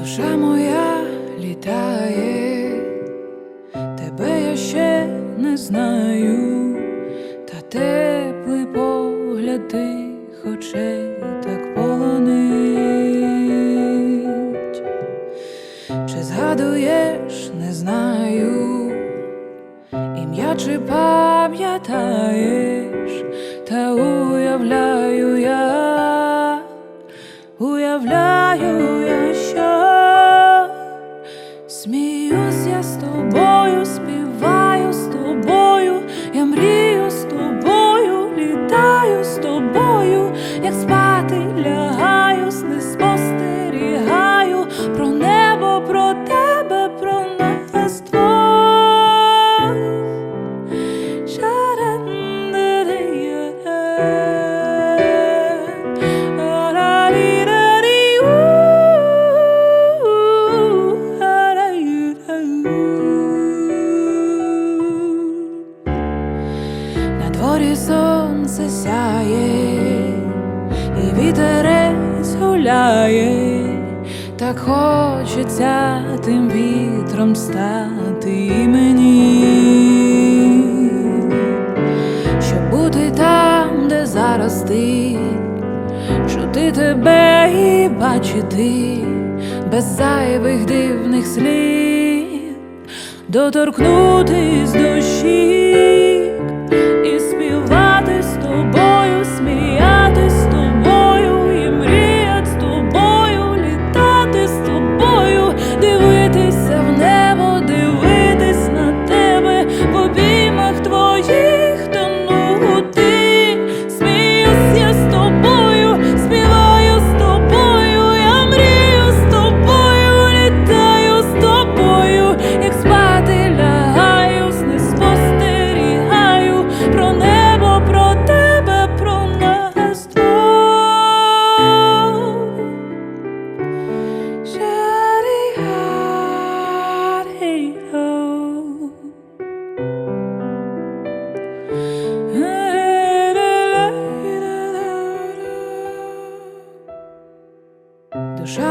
Душа моя літає, тебе я ще не знаю, та теплий погляд тих очей так полонить. Чи згадуєш, не знаю, ім'я чи пам'ятаєш, та уявляю я, Дворі сонце сяє, і вітерець гуляє, так хочеться тим вітром стати і мені, щоб бути там, де зараз ти, чути тебе і бачити без зайвих дивних слів, доторкнутись душі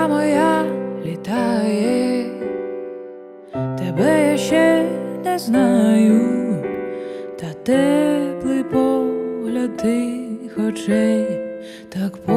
Моя літає, тебе я ще не знаю, та теплий погляд тих очей так по